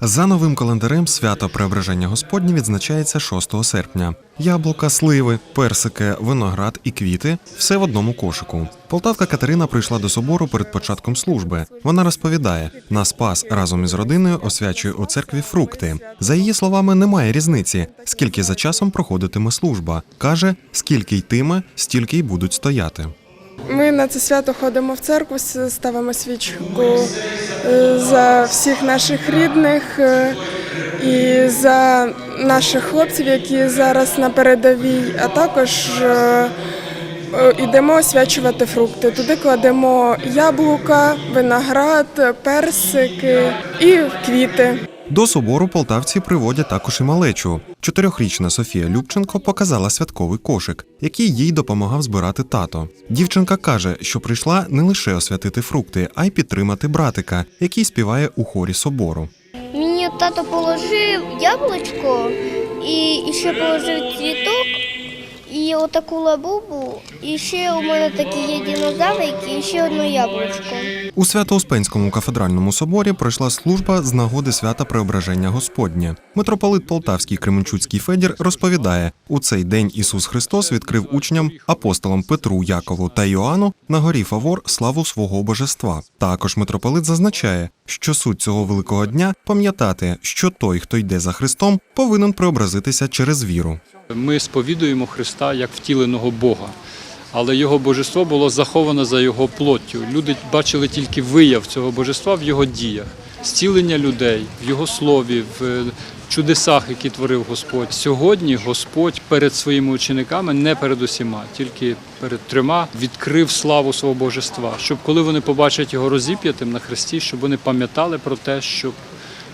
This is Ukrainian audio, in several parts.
За новим календарем свято Преображення Господнє відзначається 6 серпня. Яблука, сливи, персики, виноград і квіти все в одному кошику. Полтавка Катерина прийшла до собору перед початком служби. Вона розповідає: на спас разом із родиною освячує у церкві фрукти. За її словами, немає різниці, скільки за часом проходитиме служба. каже, скільки йтиме, стільки й будуть стояти. Ми на це свято ходимо в церкву, ставимо свічку е, за всіх наших рідних е, і за наших хлопців, які зараз на передовій, а також е, йдемо освячувати фрукти. Туди кладемо яблука, виноград, персики і квіти. До собору полтавці приводять також і малечу. Чотирьохрічна Софія Любченко показала святковий кошик, який їй допомагав збирати тато. Дівчинка каже, що прийшла не лише освятити фрукти, а й підтримати братика, який співає у хорі собору. Мені тато положив яблучко і, ще положив цвіток і отаку лабубу. І ще у мене такі є динозаврики, і ще одне яблучко. У Свято-Успенському кафедральному соборі пройшла служба з нагоди свята Преображення Господнє. Митрополит Полтавський Кременчуцький Федір розповідає: у цей день Ісус Христос відкрив учням апостолам Петру, Якову та Йоанну на горі Фавор славу свого божества. Також митрополит зазначає, що суть цього великого дня пам'ятати, що той, хто йде за Христом, повинен преобразитися через віру. Ми сповідуємо Христа як втіленого Бога, але його божество було заховано за його плоттю. Люди бачили тільки вияв цього божества в його діях, зцілення людей, в його слові, в е, чудесах, які творив Господь. Сьогодні Господь перед своїми учениками, не перед усіма, тільки перед трьома відкрив славу свого божества, щоб коли вони побачать його розіп'ятим на хресті, щоб вони пам'ятали про те, що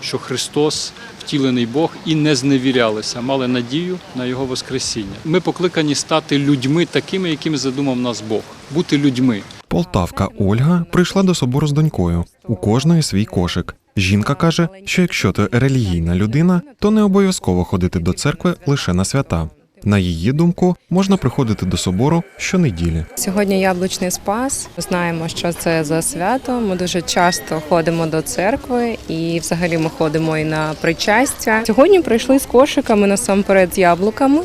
що Христос втілений Бог і не зневірялися, мали надію на Його Воскресіння. Ми покликані стати людьми такими, якими задумав нас Бог, бути людьми. Полтавка Ольга прийшла до собору з донькою. У кожної свій кошик. Жінка каже, що якщо ти релігійна людина, то не обов'язково ходити до церкви лише на свята. На її думку, можна приходити до собору щонеділі. Сьогодні яблучний спас. Ми Знаємо, що це за свято. Ми дуже часто ходимо до церкви, і взагалі ми ходимо і на причастя. Сьогодні прийшли з кошиками насамперед з яблуками,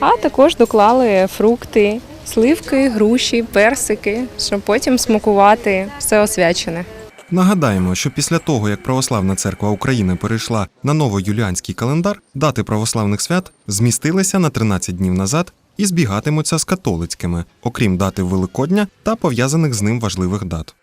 а також доклали фрукти, сливки, груші, персики, щоб потім смакувати все освячене. Нагадаємо, що після того, як Православна церква України перейшла на новоюліанський календар, дати православних свят змістилися на 13 днів назад і збігатимуться з католицькими, окрім дати Великодня та пов'язаних з ним важливих дат.